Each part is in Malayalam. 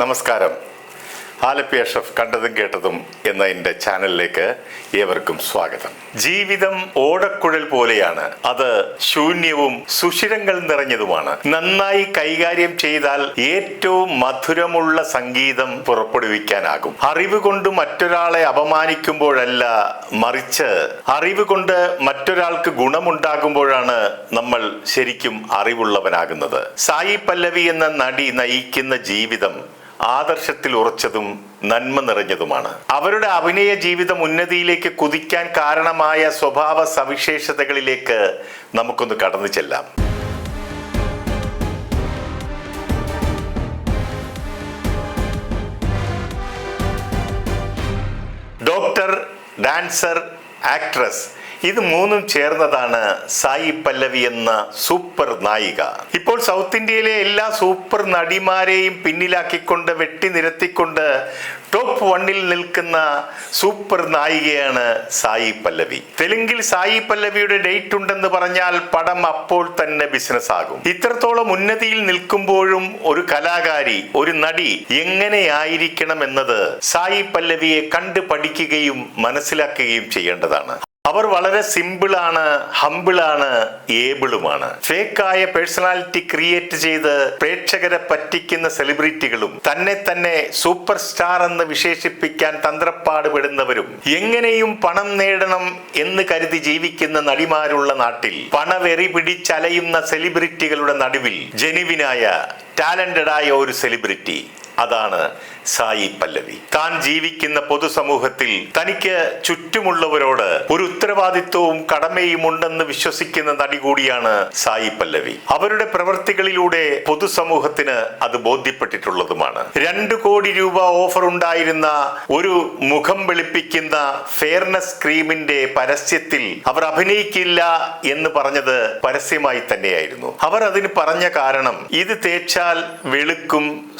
നമസ്കാരം. ആലപ്പി അഷഫ് കണ്ടതും കേട്ടതും എന്ന എന്റെ ചാനലിലേക്ക് ഏവർക്കും സ്വാഗതം. ജീവിതം ഓടക്കുഴൽ പോലെയാണ്. അത് ശൂന്യവും സുഷിരങ്ങൾ നിറഞ്ഞതുമാണ്. നന്നായി കൈകാര്യം ചെയ്താൽ ഏറ്റവും മധുരമുള്ള സംഗീതം പുറപ്പെടുവിക്കാനാകും. അറിവ് കൊണ്ട് മറ്റൊരാളെ അപമാനിക്കുമ്പോഴല്ല മറിച്ച് അറിവ് കൊണ്ട് മറ്റൊരാൾക്ക് ഗുണമുണ്ടാകുമ്പോഴാണ് നമ്മൾ ശരിക്കും അറിവുള്ളവനാകുന്നത്. സായി പല്ലവി എന്ന നടി നയിക്കുന്ന ജീവിതം ആദർശത്തിൽ ഉറച്ചതും നന്മ നിറഞ്ഞതുമാണ്. അവരുടെ അഭിനയ ജീവിതം ഉന്നതിയിലേക്ക് കുതിക്കാൻ കാരണമായ സ്വഭാവ സവിശേഷതകളിലേക്ക് നമുക്കൊന്ന് കടന്നു ചെല്ലാം. ഡോക്ടർ ഡാൻസർ ആക്ട്രസ് ഇത് മൂന്നും ചേർന്നതാണ് സായി പല്ലവി എന്ന സൂപ്പർ നായിക. ഇപ്പോൾ സൗത്ത് ഇന്ത്യയിലെ എല്ലാ സൂപ്പർ നടിമാരെയും പിന്നിലാക്കിക്കൊണ്ട് വെട്ടി നിരത്തിക്കൊണ്ട് ടോപ്പ് വണ്ണിൽ നിൽക്കുന്ന സൂപ്പർ നായികയാണ് സായി പല്ലവി. തെലുങ്കിൽ സായി പല്ലവിയുടെ ഡേറ്റ് ഉണ്ടെന്ന് പറഞ്ഞാൽ പടം അപ്പോൾ തന്നെ ബിസിനസ് ആകും. ഇത്രത്തോളം ഉന്നതിയിൽ നിൽക്കുമ്പോഴും ഒരു കലാകാരി ഒരു നടി എങ്ങനെയായിരിക്കണം എന്നത് സായി പല്ലവിയെ കണ്ടു പഠിക്കുകയും മനസ്സിലാക്കുകയും ചെയ്യേണ്ടതാണ്. അവർ വളരെ സിമ്പിളാണ് ഹമ്പിളാണ് ഏബിളുമാണ്. ഫേക്കായ പേഴ്സണാലിറ്റി ക്രിയേറ്റ് ചെയ്ത് പ്രേക്ഷകരെ പറ്റിക്കുന്ന സെലിബ്രിറ്റികളും തന്നെ തന്നെ സൂപ്പർ സ്റ്റാർ എന്ന് വിശേഷിപ്പിക്കാൻ തന്ത്രപ്പാട് പെടുന്നവരും എങ്ങനെയും പണം നേടണം എന്ന് കരുതി ജീവിക്കുന്ന നടിമാരുള്ള നാട്ടിൽ പണവെറി പിടിച്ചലയുന്ന സെലിബ്രിറ്റികളുടെ നടുവിൽ ജനുവിനായ ടാലന്റഡായ ഒരു സെലിബ്രിറ്റി. അതാണ് സായി പല്ലവി. താൻ ജീവിക്കുന്ന പൊതുസമൂഹത്തിൽ തനിക്ക് ചുറ്റുമുള്ളവരോട് ഒരു ഉത്തരവാദിത്വവും കടമയും ഉണ്ടെന്ന് വിശ്വസിക്കുന്ന നടി കൂടിയാണ് സായി പല്ലവി. അവരുടെ പ്രവൃത്തികളിലൂടെ പൊതുസമൂഹത്തിന് അത് ബോധ്യപ്പെട്ടിട്ടുള്ളതുമാണ്. രണ്ട് കോടി രൂപ ഓഫർ ഉണ്ടായിരുന്ന ഒരു മുഖം വെളുപ്പിക്കുന്ന ഫെയർനെസ് ക്രീമിന്റെ പരസ്യത്തിൽ അവർ അഭിനയിക്കില്ല എന്ന് പറഞ്ഞത് പരസ്യമായി തന്നെയായിരുന്നു. അവർ അതിന് പറഞ്ഞ കാരണം ഇത് തേച്ചാൽ വെളുക്കും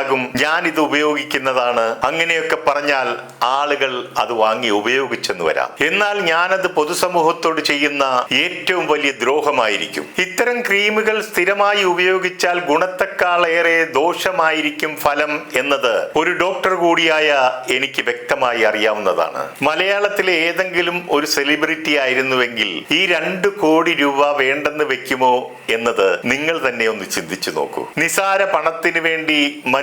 സുന്ദരിയാകും ഞാൻ ഇത് ഉപയോഗിക്കുന്നതാണ്. അങ്ങനെയൊക്കെ പറഞ്ഞാൽ ആളുകൾ അത് വാങ്ങി ഉപയോഗിച്ചെന്ന് വരാം. എന്നാൽ ഞാനത് പൊതുസമൂഹത്തോട് ചെയ്യുന്ന ഏറ്റവും വലിയ ദ്രോഹമായിരിക്കും. ഇത്തരം ക്രീമുകൾ സ്ഥിരമായി ഉപയോഗിച്ചാൽ ഗുണത്തെക്കാളേറെ ദോഷമായിരിക്കും ഫലം എന്നത് ഒരു ഡോക്ടർ കൂടിയായ എനിക്ക് വ്യക്തമായി അറിയാവുന്നതാണ്. മലയാളത്തിലെ ഏതെങ്കിലും ഒരു സെലിബ്രിറ്റി ആയിരുന്നുവെങ്കിൽ ഈ രണ്ട് കോടി രൂപ വേണ്ടെന്ന് വെക്കുമോ എന്നത് നിങ്ങൾ തന്നെ ഒന്ന് ചിന്തിച്ചു നോക്കൂ. നിസാര പണത്തിന് വേണ്ടി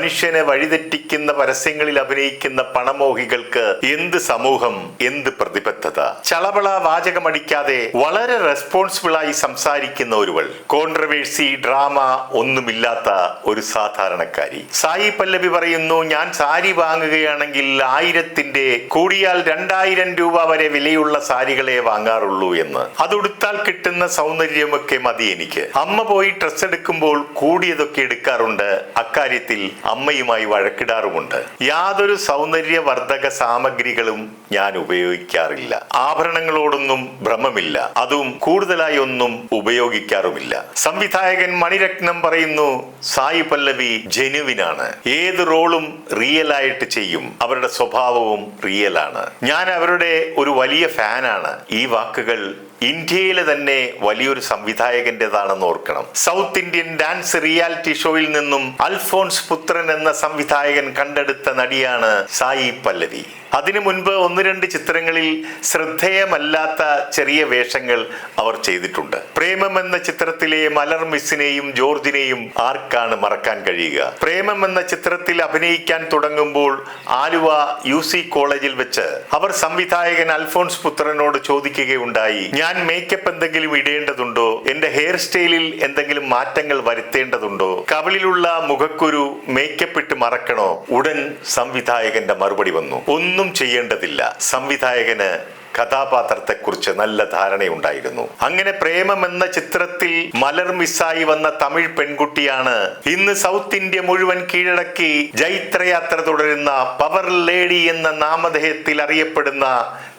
മനുഷ്യനെ വഴിതെറ്റിക്കുന്ന പരസ്യങ്ങളിൽ അഭിനയിക്കുന്ന പണമോഹികൾക്ക് എന്ത് സമൂഹം എന്ത് പ്രതിബദ്ധത? ചളവള വാചകമടിക്കാതെ വളരെ റെസ്പോൺസിബിൾ ആയി സംസാരിക്കുന്ന ഒരുവൾ. കോൺട്രവേഴ്സി ഡ്രാമ ഒന്നുമില്ലാത്ത ഒരു സാധാരണക്കാരി. സായി പല്ലവി പറയുന്നു ഞാൻ സാരി വാങ്ങുകയാണെങ്കിൽ ആയിരത്തിന്റെ കൂടിയാൽ രണ്ടായിരം രൂപ വരെ വിലയുള്ള സാരികളെ വാങ്ങാറുള്ളൂ എന്ന്. അതൊടുത്താൽ കിട്ടുന്ന സൗന്ദര്യമൊക്കെ മതി എനിക്ക്. അമ്മ പോയി ഡ്രസ് എടുക്കുമ്പോൾ കൂടിയതൊക്കെ എടുക്കാറുണ്ട്. അക്കാര്യത്തിൽ അമ്മയുമായി വഴക്കിടാറുമുണ്ട്. യാതൊരു സൗന്ദര്യവർദ്ധക സാമഗ്രികളും ഞാൻ ഉപയോഗിക്കാറില്ല. ആഭരണങ്ങളോടൊന്നും ഭ്രമമില്ല. അതും കൂടുതലായി ഒന്നും ഉപയോഗിക്കാറുമില്ല. സംവിധായകൻ മണിരത്നം പറയുന്നു സായി പല്ലവി ജനുവിനാണ്. ഏത് റോളും റിയൽ ആയിട്ട് ചെയ്യും. അവരുടെ സ്വഭാവവും റിയൽ ആണ്. ഞാൻ അവരുടെ ഒരു വലിയ ഫാനാണ് ഈ വാക്കുകൾ ഇന്ത്യയിലെ തന്നെ വലിയൊരു സംവിധായകന്റേതാണെന്ന് ഓർക്കണം. സൗത്ത് ഇന്ത്യൻ ഡാൻസ് റിയാലിറ്റി ഷോയിൽ നിന്നും അൽഫോൺസ് പുത്രൻ എന്ന സംവിധായകൻ കണ്ടെടുത്ത നടിയാണ് സായി പല്ലവി. അതിനു മുൻപ് ഒന്ന് രണ്ട് ചിത്രങ്ങളിൽ ശ്രദ്ധേയമല്ലാത്ത ചെറിയ വേഷങ്ങൾ അവർ ചെയ്തിട്ടുണ്ട്. പ്രേമം എന്ന ചിത്രത്തിലെ മലർ മിസ്സിനെയും ജോർജിനെയും ആർക്കാണ് മറക്കാൻ കഴിയുക? പ്രേമം എന്ന ചിത്രത്തിൽ അഭിനയിക്കാൻ തുടങ്ങുമ്പോൾ ആലുവ യു സി കോളേജിൽ വെച്ച് അവർ സംവിധായകൻ അൽഫോൺസ് പുത്രനോട് ചോദിക്കുകയുണ്ടായി ഞാൻ മേക്കപ്പ് എന്തെങ്കിലും ഇടേണ്ടതുണ്ടോ? എന്റെ ഹെയർ സ്റ്റൈലിൽ എന്തെങ്കിലും മാറ്റങ്ങൾ വരുത്തേണ്ടതുണ്ടോ? കവളിലുള്ള മുഖക്കുരു മേക്കപ്പ് ഇട്ട് മറക്കണോ? ഉടൻ സംവിധായകന്റെ മറുപടി വന്നു. ഒന്നും ചെയ്യേണ്ടതില്ല. സംവിധായകന് കഥാപാത്രത്തെക്കുറിച്ച് നല്ല ധാരണയുണ്ടായിരുന്നു. അങ്ങനെ പ്രേമം എന്ന ചിത്രത്തിൽ മലർ മിസ്സായി വന്ന തമിഴ് പെൺകുട്ടിയാണ് ഇന്ന് സൗത്ത് ഇന്ത്യ മുഴുവൻ കീഴടക്കി ജൈത്രയാത്ര തുടരുന്ന പവർ ലേഡി എന്ന നാമധേയത്തിൽ അറിയപ്പെടുന്ന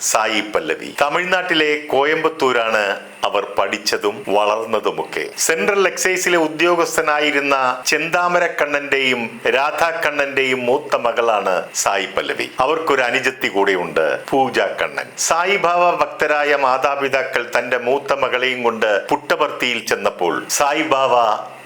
സായി പല്ലവി. തമിഴ്നാട്ടിലെ കോയമ്പത്തൂരാണ് അവർ പഠിച്ചതും വളർന്നതുമൊക്കെ. സെൻട്രൽ എക്സൈസിലെ ഉദ്യോഗസ്ഥനായിരുന്ന ചെന്താമരക്കണ്ണന്റെയും രാധാകണ്ണന്റെയും മൂത്ത മകളാണ് സായി പല്ലവി. അവർക്കൊരു അനുജത്തി കൂടെയുണ്ട് പൂജ കണ്ണൻ സായി സായിബാബ ഭക്തരായ മാതാപിതാക്കൾ തന്റെ മൂത്ത മകളെയും കൊണ്ട് പുട്ടപർത്തിയിൽ ചെന്നപ്പോൾ സായിബാബ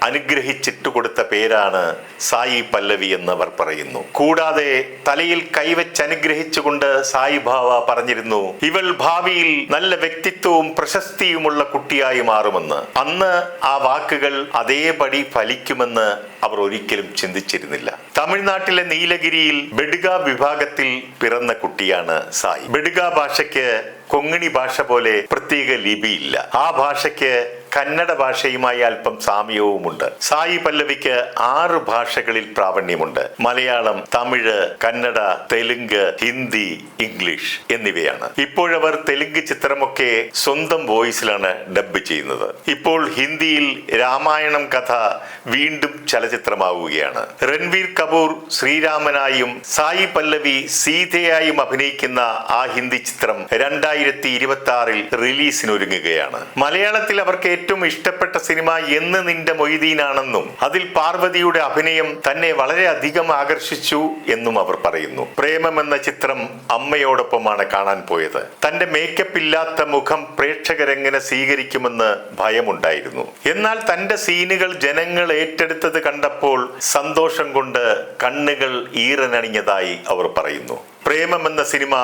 അനുഗ്രഹിച്ചിട്ട് കൊടുത്ത പേരാണ് സായി പല്ലവി എന്നവർ പറയുന്നു. കൂടാതെ തലയിൽ കൈവച്ച് അനുഗ്രഹിച്ചുകൊണ്ട് സായി ഭാവ പറഞ്ഞിരുന്നു ഇവൾ ഭാവിയിൽ നല്ല വ്യക്തിത്വവും പ്രശസ്തിയുമുള്ള കുട്ടിയായി മാറുമെന്ന്. അന്ന് ആ വാക്കുകൾ അതേപടി ഫലിക്കുമെന്ന് അവർ ഒരിക്കലും ചിന്തിച്ചിരുന്നില്ല. തമിഴ്നാട്ടിലെ നീലഗിരിയിൽ ബെഡുക വിഭാഗത്തിൽ പിറന്ന കുട്ടിയാണ് സായി. ബെഡുക ഭാഷയ്ക്ക് കൊങ്ങിണി ഭാഷ പോലെ പ്രത്യേക ലിപിയില്ല. ആ ഭാഷയ്ക്ക് കന്നഡ ഭാഷയുമായി അല്പം സാമ്യവുമുണ്ട്. സായി പല്ലവിക്ക് ആറ് ഭാഷകളിൽ പ്രാവണ്യമുണ്ട്. മലയാളം തമിഴ് കന്നഡ തെലുങ്ക് ഹിന്ദി ഇംഗ്ലീഷ് എന്നിവയാണ്. ഇപ്പോഴവർ തെലുങ്ക് ചിത്രമൊക്കെ സ്വന്തം വോയിസിലാണ് ഡബ് ചെയ്യുന്നത്. ഇപ്പോൾ ഹിന്ദിയിൽ രാമായണം കഥ വീണ്ടും ചലച്ചിത്രമാവുകയാണ്. രൺവീർ കപൂർ ശ്രീരാമനായും സായി പല്ലവി സീതയായും അഭിനയിക്കുന്ന ആ ഹിന്ദി ചിത്രം രണ്ടായിരത്തി ഇരുപത്തി ആറിൽ റിലീസിനൊരുങ്ങുകയാണ്. മലയാളത്തിൽ അവർക്ക് ഏറ്റവും ഇഷ്ടപ്പെട്ട സിനിമ എന്ന് നിന്റെ മൊയ്തീനാണെന്നും അതിൽ പാർവതിയുടെ അഭിനയം തന്നെ വളരെയധികം ആകർഷിച്ചു എന്നും അവർ പറയുന്നു. പ്രേമം എന്ന ചിത്രം അമ്മയോടൊപ്പമാണ് കാണാൻ പോയത്. തന്റെ മേക്കപ്പ് ഇല്ലാത്ത മുഖം പ്രേക്ഷകരെങ്ങനെ സ്വീകരിക്കുമെന്ന് ഭയമുണ്ടായിരുന്നു. എന്നാൽ തന്റെ സീനുകൾ ജനങ്ങൾ ഏറ്റെടുത്തത് കണ്ടപ്പോൾ സന്തോഷം കൊണ്ട് കണ്ണുകൾ ഈറനണിഞ്ഞതായി അവർ പറയുന്നു. പ്രേമം എന്ന സിനിമ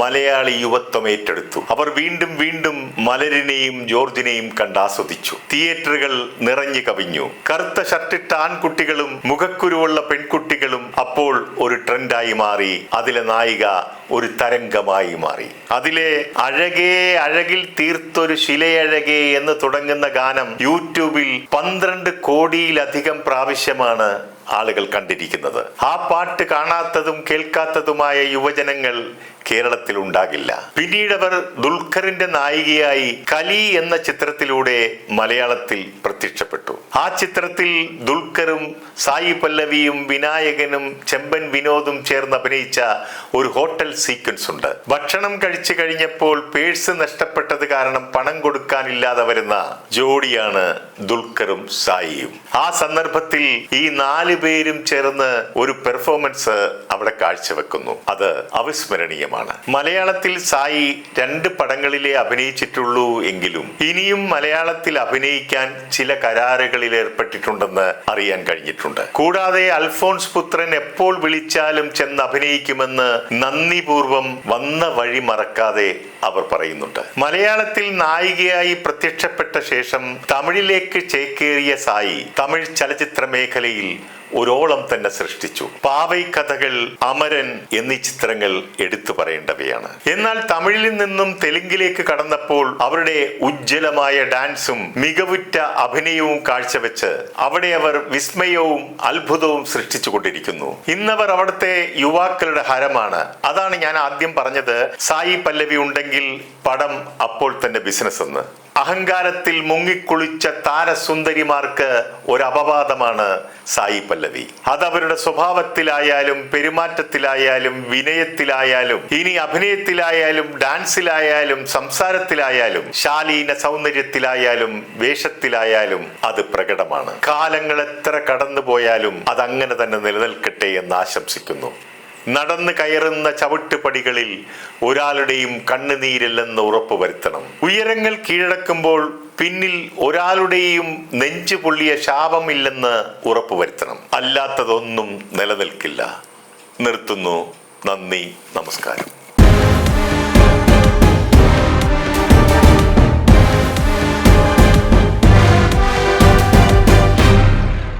മലയാളി യുവത്വം ഏറ്റെടുത്തു. അവർ വീണ്ടും വീണ്ടും മലരിനെയും ജോർജിനെയും കണ്ട് ആസ്വദിച്ചു. തിയേറ്ററുകൾ നിറഞ്ഞു കവിഞ്ഞു. കറുത്ത ഷർട്ടിട്ട ആൺകുട്ടികളും മുഖക്കുരുവുള്ള പെൺകുട്ടികളും അപ്പോൾ ഒരു ട്രെൻഡായി മാറി. അതിലെ നായിക ഒരു തരംഗമായി മാറി. അതിലെ അഴകേ അഴകിൽ തീർത്തൊരു ശിലയഴകേ എന്ന് തുടങ്ങുന്ന ഗാനം യൂട്യൂബിൽ പന്ത്രണ്ട് കോടിയിലധികം പ്രാവശ്യമാണ് ആളുകൾ കണ്ടിരിക്കുന്നത്. ആ പാട്ട് കാണാത്തതും കേൾക്കാത്തതുമായ യുവജനങ്ങൾ കേരളത്തിൽ ഉണ്ടാകില്ല പിന്നീട് അവർ ദുൽഖറിന്റെ നായികയായി കലി എന്ന ചിത്രത്തിലൂടെ മലയാളത്തിൽ പ്രത്യക്ഷപ്പെട്ടു. ആ ചിത്രത്തിൽ ദുൽഖറും സായി പല്ലവിയും വിനായകനും ചെമ്പൻ വിനോദും ചേർന്ന് അഭിനയിച്ച ഒരു ഹോട്ടൽ സീക്വൻസ് ഉണ്ട്. ഭക്ഷണം കഴിച്ചു കഴിഞ്ഞപ്പോൾ പേഴ്സ് നഷ്ടപ്പെട്ടത് കാരണം പണം കൊടുക്കാനില്ലാതെ വരുന്ന ജോഡിയാണ് ദുൽഖറും സായിയും. ആ സന്ദർഭത്തിൽ ഈ നാല് പേരും ചേർന്ന് ഒരു പെർഫോമൻസ് അവിടെ കാഴ്ചവെക്കുന്നു. അത് അവിസ്മരണീയമാണ്. മലയാളത്തിൽ സായി രണ്ട് പടങ്ങളിലേ അഭിനയിച്ചിട്ടുള്ളൂ എങ്കിലും ഇനിയും മലയാളത്തിൽ അഭിനയിക്കാൻ ചില കരാറുകളിൽ ഏർപ്പെട്ടിട്ടുണ്ടെന്ന് അറിയാൻ കഴിഞ്ഞിട്ടുണ്ട്. കൂടാതെ അൽഫോൺസ് പുത്രൻ എപ്പോൾ വിളിച്ചാലും ചെന്ന് അഭിനയിക്കുമെന്ന് നന്ദിപൂർവം വന്ന വഴി മറക്കാതെ അവർ പറയുന്നുണ്ട്. മലയാളത്തിൽ നായികയായി പ്രത്യക്ഷപ്പെട്ട ശേഷം തമിഴിലേക്ക് ചേക്കേറിയ സായി തമിഴ് ചലച്ചിത്ര മേഖലയിൽ ഒരോളം തന്നെ സൃഷ്ടിച്ചു. പാവൈ കഥകൾ അമരൻ എന്നീ ചിത്രങ്ങൾ എടുത്തു പറയേണ്ടവയാണ്. എന്നാൽ തമിഴിൽ നിന്നും തെലുങ്കിലേക്ക് കടന്നപ്പോൾ അവരുടെ ഉജ്ജ്വലമായ ഡാൻസും മികവുറ്റ അഭിനയവും കാഴ്ചവെച്ച് അവിടെ അവർ വിസ്മയവും അത്ഭുതവും സൃഷ്ടിച്ചു കൊണ്ടിരിക്കുന്നു. ഇന്നവർ അവിടുത്തെ യുവാക്കളുടെ ഹരമാണ്. അതാണ് ഞാൻ ആദ്യം പറഞ്ഞത്. സായി പല്ലവി ഉണ്ടെങ്കിൽ പടം അപ്പോൾ തന്നെ ബിസിനസ് എന്ന് അഹങ്കാരത്തിൽ മുങ്ങിക്കുളിച്ച താരസുന്ദരിമാർക്ക് ഒരു അപവാദമാണ് സായി പല്ലവി. അത് അവരുടെ സ്വഭാവത്തിലായാലും പെരുമാറ്റത്തിലായാലും വിനയത്തിലായാലും ഇനി അഭിനയത്തിലായാലും ഡാൻസിലായാലും സംസാരത്തിലായാലും ശാലീന സൗന്ദര്യത്തിലായാലും വേഷത്തിലായാലും അത് പ്രകടമാണ്. കാലങ്ങൾ എത്ര കടന്നുപോയാലും അതങ്ങനെ തന്നെ നിലനിൽക്കട്ടെ എന്ന് ആശംസിക്കുന്നു. നടന്നു കയറുന്ന ചവിട്ടുപടികളിൽ ഒരാളുടെയും കണ്ണുനീരില്ലെന്ന് ഉറപ്പുവരുത്തണം ഉയരങ്ങൾ കീഴടക്കുമ്പോൾ പിന്നിൽ ഒരാളുടെയും നെഞ്ചു പൊള്ളിയ ശാപമില്ലെന്ന് ഉറപ്പുവരുത്തണം അല്ലാത്തതൊന്നും നിലനിൽക്കില്ല. നിർത്തുന്നു. നന്ദി. നമസ്കാരം.